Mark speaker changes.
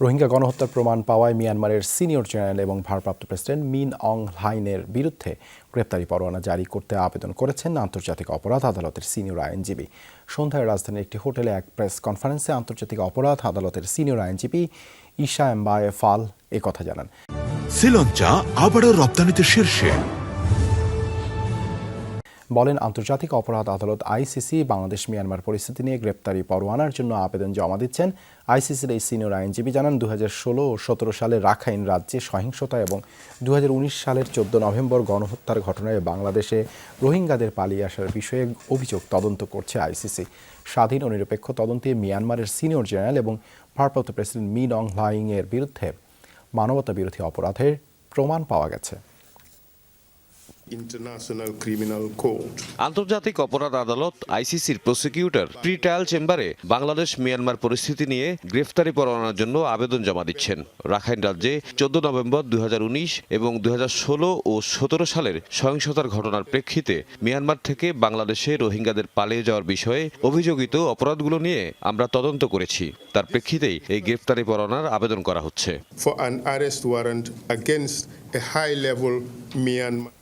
Speaker 1: রোহিঙ্গা গণহত্যার প্রমাণ পাওয়ায় মিয়ানমারের সিনিয়র জেনারেল এবং ভারপ্রাপ্ত প্রেসিডেন্ট মিন অং হ্লাইনের বিরুদ্ধে গ্রেপ্তারি পরোয়ানা জারি করতে আবেদন করেছেন আন্তর্জাতিক অপরাধ আদালতের সিনিয়র আইনজীবী। সন্ধ্যায় রাজধানীর একটি হোটেলে এক প্রেস কনফারেন্সে আন্তর্জাতিক অপরাধ আদালতের সিনিয়র আইনজীবী ঈশা এমবায়ে ফাল কথা জানান।
Speaker 2: শ্রীলঞ্চা আবারও রপ্তানিতে শীর্ষে।
Speaker 1: বলেন, আন্তর্জাতিক অপরাধ আদালত আইসিসি বাংলাদেশ মিয়ানমার পরিস্থিতি নিয়ে গ্রেপ্তারি পরোয়ানার জন্য আবেদন জমা দিচ্ছেন আইসিসির এই সিনিয়র আইনজীবী জানান দু ষোলো ও সতেরো সালে রাখাইন রাজ্যে সহিংসতা এবং দু হাজার উনিশ সালের চোদ্দ নভেম্বর গণহত্যার ঘটনায় বাংলাদেশে রোহিঙ্গাদের পালিয়ে আসার বিষয়ে অভিযোগ তদন্ত করছে আইসিসি স্বাধীন ও নিরপেক্ষ তদন্তে মিয়ানমারের সিনিয়র জেনারেল এবং ভারপ্রাপ্ত প্রেসিডেন্ট মিন অং হ্লাইং এর বিরুদ্ধে মানবতা বিরোধী অপরাধের প্রমাণ পাওয়া গেছে.
Speaker 3: আন্তর্জাতিক অপরাধ আদালত আইসিসির প্রসিকিউটর প্রি ট্রায়াল চেম্বারে বাংলাদেশ মিয়ানমার পরিস্থিতি নিয়ে গ্রেফতারি পরোয়ানার জন্য আবেদন জমা দিচ্ছেন। রাখাইন রাজ্যে চোদ্দ নভেম্বর দুই এবং দুই ও সতেরো সালের সহিংসতার ঘটনার প্রেক্ষিতে মিয়ানমার থেকে বাংলাদেশে রোহিঙ্গাদের পালিয়ে যাওয়ার বিষয়ে অভিযোগিত অপরাধগুলো নিয়ে আমরা তদন্ত করেছি। তার প্রেক্ষিতেই এই গ্রেফতারি পরোয়ানার আবেদন করা হচ্ছে।
Speaker 4: Against a high level Myanmar.